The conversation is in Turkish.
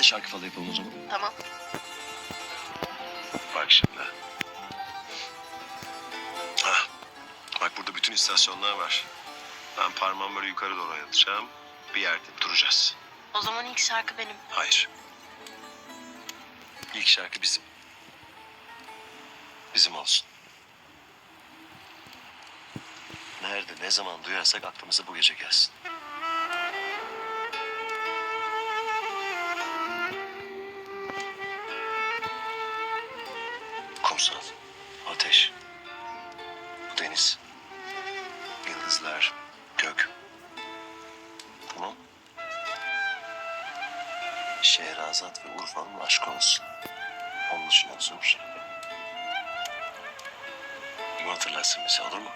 de şarkı falan yapalım o zaman. Tamam. Bak şimdi. Hah. Bak burada bütün istasyonlar var. Ben parmağımı böyle yukarı doğru oynatacağım. Bir yerde duracağız. O zaman ilk şarkı benim. Hayır. İlk şarkı bizim. Bizim olsun. Nerede, ne zaman duyarsak aklımıza bu gece gelsin. Deniz, yıldızlar, gök. Tamam. Şehrazat ve Urfa'nın aşkı olsun. Onun dışında olsun. Bu hatırlarsın bizi olur mu?